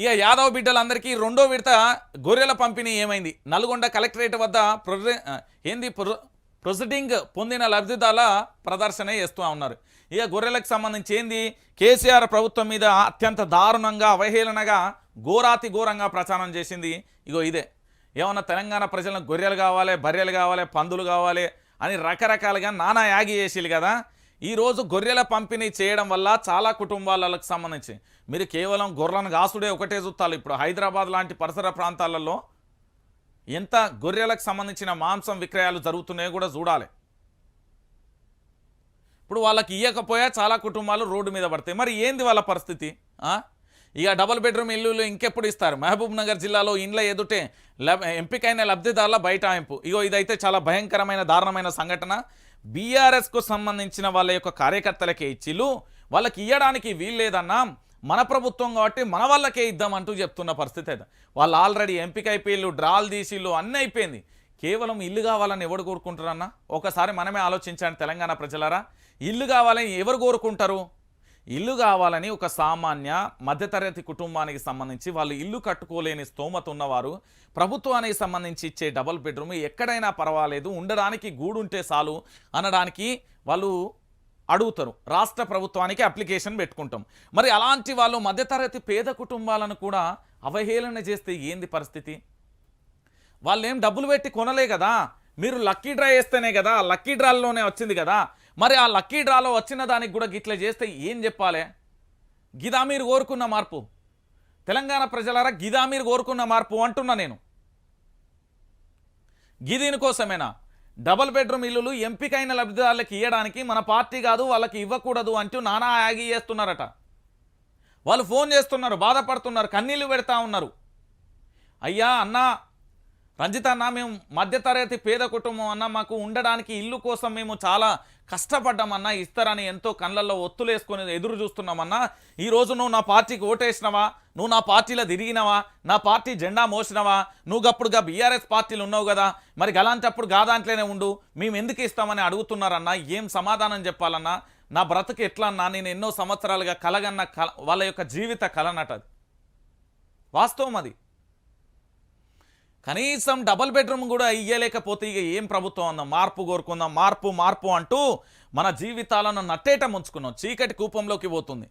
ఇక యాదవ్ బిడ్డలందరికీ రెండో విడత గొర్రెల పంపిణీ ఏమైంది? నల్గొండ కలెక్టరేట్ వద్ద ప్రొజె ఏంది ప్రొ ప్రొసీడింగ్ పొందిన లబ్ధిదారుల ప్రదర్శన చేస్తూ ఉన్నారు. ఇక గొర్రెలకు సంబంధించి ఏంది? కేసీఆర్ ప్రభుత్వం మీద అత్యంత దారుణంగా అవహేళనగా ఘోరాతి ఘోరంగా ప్రచారం చేసింది. ఇగో ఇదే. ఏమన్నా తెలంగాణ ప్రజలకు గొర్రెలు కావాలి బర్రెలు కావాలి పందులు కావాలి అని రకరకాలుగా నానా యాగి చేసేది కదా. ఈరోజు గొర్రెల పంపిణీ చేయడం వల్ల చాలా కుటుంబాలకు సంబంధించి మీరు కేవలం గొర్రెలను కాసుడే ఒకటే చూస్తారు. ఇప్పుడు హైదరాబాద్ లాంటి పరిసర ప్రాంతాలలో ఎంత గొర్రెలకు సంబంధించిన మాంసం విక్రయాలు జరుగుతున్నాయో కూడా చూడాలి. ఇప్పుడు వాళ్ళకి ఇవ్వకపోయా చాలా కుటుంబాలు రోడ్డు మీద పడతాయి. మరి ఏంది వాళ్ళ పరిస్థితి? ఇక డబుల్ బెడ్రూమ్ ఇల్లులు ఇంకెప్పుడు ఇస్తారు? మహబూబ్ నగర్ జిల్లాలో ఇండ్ల ఎదుటే లబ్ ఎంపికైన లబ్ధిదారుల బైటాయింపు ఇగో ఇదైతే చాలా భయంకరమైన దారుణమైన సంఘటన. బీఆర్ఎస్కు సంబంధించిన వాళ్ళ యొక్క కార్యకర్తలకే ఇచ్చిలు వాళ్ళకి ఇవ్వడానికి వీల్లేదన్నా మన ప్రభుత్వం కాబట్టి మన వాళ్ళకే ఇద్దామంటూ చెప్తున్న పరిస్థితి అయితే. వాళ్ళు ఆల్రెడీ ఎంపిక అయిపోయిళ్ళు డ్రాల్ తీసిళ్ళు అన్నీ అయిపోయింది. కేవలం ఇల్లు కావాలని ఎవడు కోరుకుంటారన్నా? ఒకసారి మనమే ఆలోచించండి తెలంగాణ ప్రజలారా. ఇల్లు కావాలని ఎవరు కోరుకుంటారు? ఇల్లు కావాలని ఒక సామాన్య మధ్యతరగతి కుటుంబానికి సంబంధించి వాళ్ళు ఇల్లు కట్టుకోలేని స్తోమత ఉన్నవారు ప్రభుత్వానికి సంబంధించి ఇచ్చే డబుల్ బెడ్రూమ్ ఎక్కడైనా పర్వాలేదు ఉండడానికి గూడుంటే చాలు అనడానికి వాళ్ళు అడుగుతారు. రాష్ట్ర ప్రభుత్వానికి అప్లికేషన్ పెట్టుకుంటాం. మరి అలాంటి వాళ్ళు మధ్యతరగతి పేద కుటుంబాలను కూడా అవహేళన చేస్తే ఏంది పరిస్థితి? వాళ్ళు ఏం డబ్బులు పెట్టి కొనలే కదా? మీరు లక్కీ డ్రా వేస్తేనే కదా లక్కీ డ్రాల్లోనే వచ్చింది కదా? మరి ఆ లక్కీ డ్రాలో వచ్చిన దానికి కూడా గిట్ల చేస్తే ఏం చెప్పాలి? గిదా మీరు కోరుకున్న మార్పు. తెలంగాణ ప్రజలారా గిదా మీరు కోరుకున్న మార్పు అంటున్నా నేను. గిదీని కోసమేనా? డబుల్ బెడ్రూమ్ ఇల్లులు ఎంపికైన లబ్ధిదారులకు ఇవ్వడానికి మన పార్టీ కాదు వాళ్ళకి ఇవ్వకూడదు అంటూ నానా యాగి చేస్తున్నారట. వాళ్ళు ఫోన్ చేస్తున్నారు బాధపడుతున్నారు కన్నీళ్ళు పెడతా ఉన్నారు. అయ్యా అన్నా రంజిత అన్న మేము మధ్యతరగతి పేద కుటుంబం అన్న మాకు ఉండడానికి ఇల్లు కోసం మేము చాలా కష్టపడ్డామన్నా ఇస్తారని ఎంతో కళ్ళల్లో ఒత్తులేసుకొని ఎదురు చూస్తున్నామన్నా ఈ రోజు నువ్వు నా పార్టీకి ఓటేసినవా? నువ్వు నా పార్టీలో తిరిగినవా? నా పార్టీ జెండా మోసినవా? నువ్వు అప్పుడుగా బీఆర్ఎస్ పార్టీలు ఉన్నావు కదా. మరి గలాంటప్పుడు గా దాంట్లోనే ఉండు. మేము ఎందుకు ఇస్తామని అడుగుతున్నారన్నా? ఏం సమాధానం చెప్పాలన్నా? నా బ్రతుకు ఎట్లా అన్నా? నేను ఎన్నో సంవత్సరాలుగా కలగన్న కల వాళ్ళ యొక్క జీవిత కలనట వాస్తవం అది. కనీసం డబుల్ బెడ్రూమ్ కూడా ఇయ్యలేకపోతే ఇక ఏం ప్రభుత్వం అన్న మార్పు కోరుకుందాం. మార్పు మార్పు అంటూ మన జీవితాలను నట్టేట ముంచుకున్నాం. చీకటి కూపంలోకి పోతుంది.